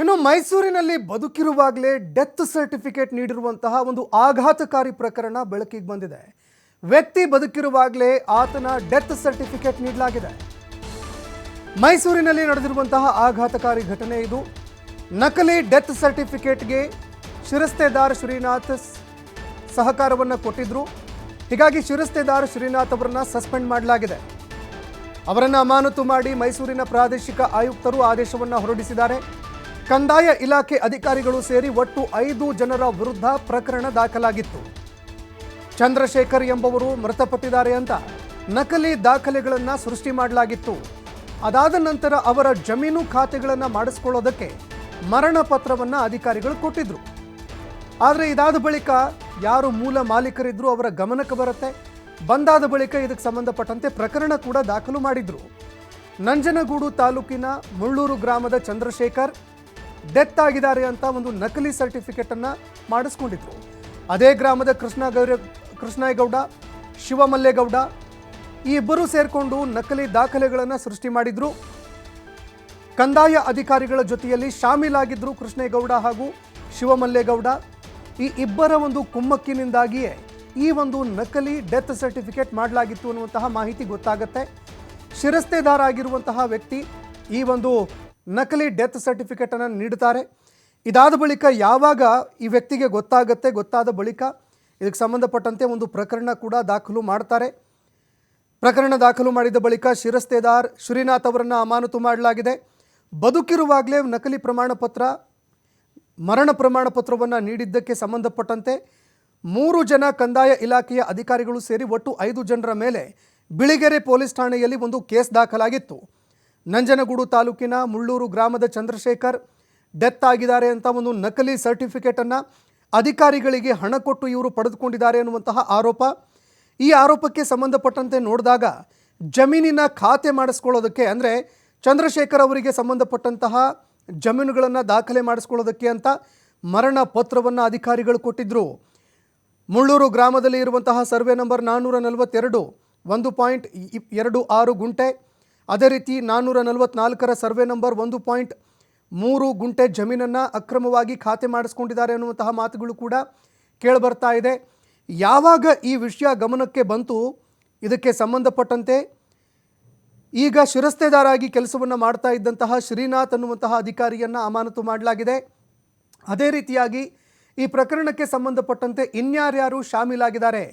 ಇನ್ನು ಮೈಸೂರಿನಲ್ಲಿ ಬದುಕಿರುವಾಗಲೇ death certificate ನೀಡಿರುವಂತಹ ಒಂದು ಆಘಾತಕಾರಿ ಪ್ರಕರಣ ಬೆಳಕಿಗೆ ಬಂದಿದೆ. ವ್ಯಕ್ತಿ ಬದುಕಿರುವಾಗಲೇ ಆತನ ಡೆತ್ ಸರ್ಟಿಫಿಕೇಟ್ ನೀಡಲಾಗಿದೆ. ಮೈಸೂರಿನಲ್ಲಿ ನಡೆದಿರುವಂತಹ ಆಘಾತಕಾರಿ ಘಟನೆ ಇದು. ನಕಲಿ ಡೆತ್ ಸರ್ಟಿಫಿಕೇಟ್ಗೆ ಶಿರಸ್ತೆದಾರ್ ಶ್ರೀನಾಥ್ ಸಹಕಾರವನ್ನು ಕೊಟ್ಟಿದ್ರು. ಹೀಗಾಗಿ ಶಿರಸ್ತೆದಾರ್ ಶ್ರೀನಾಥ್ ಅವರನ್ನು ಸಸ್ಪೆಂಡ್ ಮಾಡಲಾಗಿದೆ. ಅವರನ್ನು ಅಮಾನತು ಮಾಡಿ ಮೈಸೂರಿನ ಪ್ರಾದೇಶಿಕ ಆಯುಕ್ತರು ಆದೇಶವನ್ನು ಹೊರಡಿಸಿದ್ದಾರೆ. ಕಂದಾಯ ಇಲಾಖೆ ಅಧಿಕಾರಿಗಳು ಸೇರಿ ಒಟ್ಟು ಐದು ಜನರ ವಿರುದ್ಧ ಪ್ರಕರಣ ದಾಖಲಾಗಿತ್ತು. ಚಂದ್ರಶೇಖರ್ ಎಂಬವರು ಮೃತಪಟ್ಟಿದ್ದಾರೆ ಅಂತ ನಕಲಿ ದಾಖಲೆಗಳನ್ನು ಸೃಷ್ಟಿ ಮಾಡಲಾಗಿತ್ತು. ಅದಾದ ನಂತರ ಅವರ ಜಮೀನು ಖಾತೆಗಳನ್ನು ಮಾಡಿಸ್ಕೊಳ್ಳೋದಕ್ಕೆ ಮರಣ ಪತ್ರವನ್ನು ಅಧಿಕಾರಿಗಳು ಕೊಟ್ಟಿದ್ರು. ಆದರೆ ಇದಾದ ಬಳಿಕ ಯಾರು ಮೂಲ ಮಾಲೀಕರಿದ್ರು ಅವರ ಗಮನಕ್ಕೆ ಬರುತ್ತೆ? ಬಂದಾದ ಬಳಿಕ ಇದಕ್ಕೆ ಸಂಬಂಧಪಟ್ಟಂತೆ ಪ್ರಕರಣ ಕೂಡ ದಾಖಲು ಮಾಡಿದ್ರು. ನಂಜನಗೂಡು ತಾಲೂಕಿನ ಮುಳ್ಳೂರು ಗ್ರಾಮದ ಚಂದ್ರಶೇಖರ್ ಡೆತ್ ಆಗಿದ್ದಾರೆ ಅಂತ ಒಂದು ನಕಲಿ ಸರ್ಟಿಫಿಕೇಟ್ ಅನ್ನ ಮಾಡಿಸ್ಕೊಂಡಿದ್ರು. ಅದೇ ಗ್ರಾಮದ ಕೃಷ್ಣ ಗೌರ ಕೃಷ್ಣೇಗೌಡ ಶಿವಮಲ್ಲೇಗೌಡ ಈ ಇಬ್ಬರು ಸೇರಿಕೊಂಡು ನಕಲಿ ದಾಖಲೆಗಳನ್ನು ಸೃಷ್ಟಿ ಮಾಡಿದ್ರು. ಕಂದಾಯ ಅಧಿಕಾರಿಗಳ ಜೊತೆಯಲ್ಲಿ ಶಾಮೀಲಾಗಿದ್ದರು ಕೃಷ್ಣೇಗೌಡ ಹಾಗೂ ಶಿವಮಲ್ಲೇಗೌಡ. ಈ ಇಬ್ಬರ ಒಂದು ಕುಮ್ಮಕ್ಕಿನಿಂದಾಗಿಯೇ ಈ ಒಂದು ನಕಲಿ ಡೆತ್ ಸರ್ಟಿಫಿಕೇಟ್ ಮಾಡಲಾಗಿತ್ತು ಅನ್ನುವಂತಹ ಮಾಹಿತಿ ಗೊತ್ತಾಗುತ್ತೆ. ಶಿರಸ್ತೆದಾರ ಆಗಿರುವಂತಹ ವ್ಯಕ್ತಿ ಈ ಒಂದು ನಕಲಿ ಡೆತ್ ಸರ್ಟಿಫಿಕೇಟನ್ನು ನೀಡುತ್ತಾರೆ. ಇದಾದ ಬಳಿಕ ಯಾವಾಗ ಈ ವ್ಯಕ್ತಿಗೆ ಗೊತ್ತಾಗುತ್ತೆ, ಗೊತ್ತಾದ ಬಳಿಕ ಇದಕ್ಕೆ ಸಂಬಂಧಪಟ್ಟಂತೆ ಒಂದು ಪ್ರಕರಣ ಕೂಡ ದಾಖಲು ಮಾಡ್ತಾರೆ. ಪ್ರಕರಣ ದಾಖಲು ಮಾಡಿದ ಬಳಿಕ ಶಿರಸ್ತೆದಾರ್ ಶ್ರೀನಾಥ್ ಅವರನ್ನು ಅಮಾನತು ಮಾಡಲಾಗಿದೆ. ಬದುಕಿರುವಾಗಲೇ ನಕಲಿ ಪ್ರಮಾಣ ಪತ್ರ ಮರಣ ಪ್ರಮಾಣ ಪತ್ರವನ್ನು ನೀಡಿದ್ದಕ್ಕೆ ಸಂಬಂಧಪಟ್ಟಂತೆ ಮೂರು ಜನ ಕಂದಾಯ ಇಲಾಖೆಯ ಅಧಿಕಾರಿಗಳು ಸೇರಿ ಒಟ್ಟು ಐದು ಜನರ ಮೇಲೆ ಬಿಳಿಗೆರೆ ಪೊಲೀಸ್ ಠಾಣೆಯಲ್ಲಿ ಒಂದು ಕೇಸ್ ದಾಖಲಾಗಿತ್ತು. ನಂಜನಗೂಡು ತಾಲೂಕಿನ ಮುಳ್ಳೂರು ಗ್ರಾಮದ ಚಂದ್ರಶೇಖರ್ ಡೆತ್ ಆಗಿದ್ದಾರೆ ಅಂತ ಒಂದು ನಕಲಿ ಸರ್ಟಿಫಿಕೇಟನ್ನು ಅಧಿಕಾರಿಗಳಿಗೆ ಹಣ ಕೊಟ್ಟು ಇವರು ಪಡೆದುಕೊಂಡಿದ್ದಾರೆ ಅನ್ನುವಂತಹ ಆರೋಪ. ಈ ಆರೋಪಕ್ಕೆ ಸಂಬಂಧಪಟ್ಟಂತೆ ನೋಡಿದಾಗ ಜಮೀನಿನ ಖಾತೆ ಮಾಡಿಸ್ಕೊಳ್ಳೋದಕ್ಕೆ ಅಂದರೆ ಚಂದ್ರಶೇಖರ್ ಅವರಿಗೆ ಸಂಬಂಧಪಟ್ಟಂತಹ ಜಮೀನುಗಳನ್ನು ದಾಖಲೆ ಮಾಡಿಸ್ಕೊಳ್ಳೋದಕ್ಕೆ ಅಂತ ಮರಣ ಪತ್ರವನ್ನು ಅಧಿಕಾರಿಗಳು ಕೊಟ್ಟಿದ್ದರು ಮುಳ್ಳೂರು ಗ್ರಾಮದಲ್ಲಿ ಇರುವಂತಹ ಸರ್ವೆ ನಂಬರ್ ನಾನ್ನೂರ ನಲವತ್ತೆರಡು, ಒಂದು ಪಾಯಿಂಟ್ ಎರಡು ಆರು ಗುಂಟೆ ಅದೇ ರೀತಿ ನಾನ್ನೂರ ನಲವತ್ನಾಲ್ಕರ ಸರ್ವೆ ನಂಬರ್ ಒಂದು ಪಾಯಿಂಟ್ ಮೂರು ಗುಂಟೆ ಜಮೀನನ್ನು ಅಕ್ರಮವಾಗಿ ಖಾತೆ ಮಾಡಿಸ್ಕೊಂಡಿದ್ದಾರೆ ಅನ್ನುವಂತಹ ಮಾತುಗಳು ಕೂಡ ಕೇಳಿಬರ್ತಾ ಇದೆ. ಯಾವಾಗ ಈ ವಿಷಯ ಗಮನಕ್ಕೆ ಬಂತು, ಇದಕ್ಕೆ ಸಂಬಂಧಪಟ್ಟಂತೆ ಈಗ ಶಿರಸ್ತೆದಾರಾಗಿ ಕೆಲಸವನ್ನು ಮಾಡ್ತಾ ಇದ್ದಂತಹ ಶ್ರೀನಾಥ್ ಅನ್ನುವಂತಹ ಅಧಿಕಾರಿಯನ್ನು ಅಮಾನತು ಮಾಡಲಾಗಿದೆ. ಅದೇ ರೀತಿಯಾಗಿ ಈ ಪ್ರಕರಣಕ್ಕೆ ಸಂಬಂಧಪಟ್ಟಂತೆ ಇನ್ಯಾರ್ಯಾರು ಶಾಮೀಲಾಗಿದ್ದಾರೆ,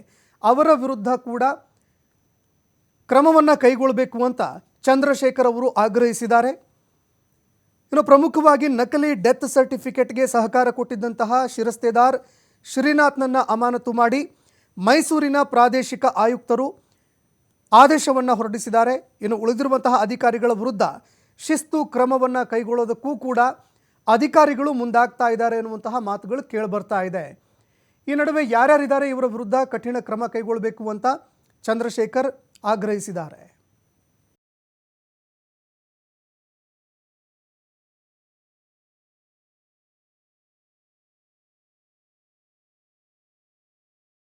ಅವರ ವಿರುದ್ಧ ಕೂಡ ಕ್ರಮವನ್ನು ಕೈಗೊಳ್ಳಬೇಕು ಅಂತ ಚಂದ್ರಶೇಖರ್ ಅವರು ಆಗ್ರಹಿಸಿದ್ದಾರೆ. ಇನ್ನು ಪ್ರಮುಖವಾಗಿ ನಕಲಿ ಡೆತ್ ಸರ್ಟಿಫಿಕೇಟ್ಗೆ ಸಹಕಾರ ಕೊಟ್ಟಿದ್ದಂತಹ ಶಿರಸ್ತೆದಾರ್ ಶ್ರೀನಾಥ್ನನ್ನ ಅಮಾನತು ಮಾಡಿ ಮೈಸೂರಿನ ಪ್ರಾದೇಶಿಕ ಆಯುಕ್ತರು ಆದೇಶವನ್ನು ಹೊರಡಿಸಿದ್ದಾರೆ. ಇನ್ನು ಉಳಿದಿರುವಂತಹ ಅಧಿಕಾರಿಗಳ ವಿರುದ್ಧ ಶಿಸ್ತು ಕ್ರಮವನ್ನು ಕೈಗೊಳ್ಳೋದಕ್ಕೂ ಕೂಡ ಅಧಿಕಾರಿಗಳು ಮುಂದಾಗ್ತಾ ಇದ್ದಾರೆ ಎನ್ನುವಂತಹ ಮಾತುಗಳು ಕೇಳಿಬರ್ತಾ ಇದೆ. ಈ ನಡುವೆ ಯಾರ್ಯಾರಿದ್ದಾರೆ ಇವರ ವಿರುದ್ಧ ಕಠಿಣ ಕ್ರಮ ಕೈಗೊಳ್ಳಬೇಕು ಅಂತ ಚಂದ್ರಶೇಖರ್ ಆಗ್ರಹಿಸಿದ್ದಾರೆ.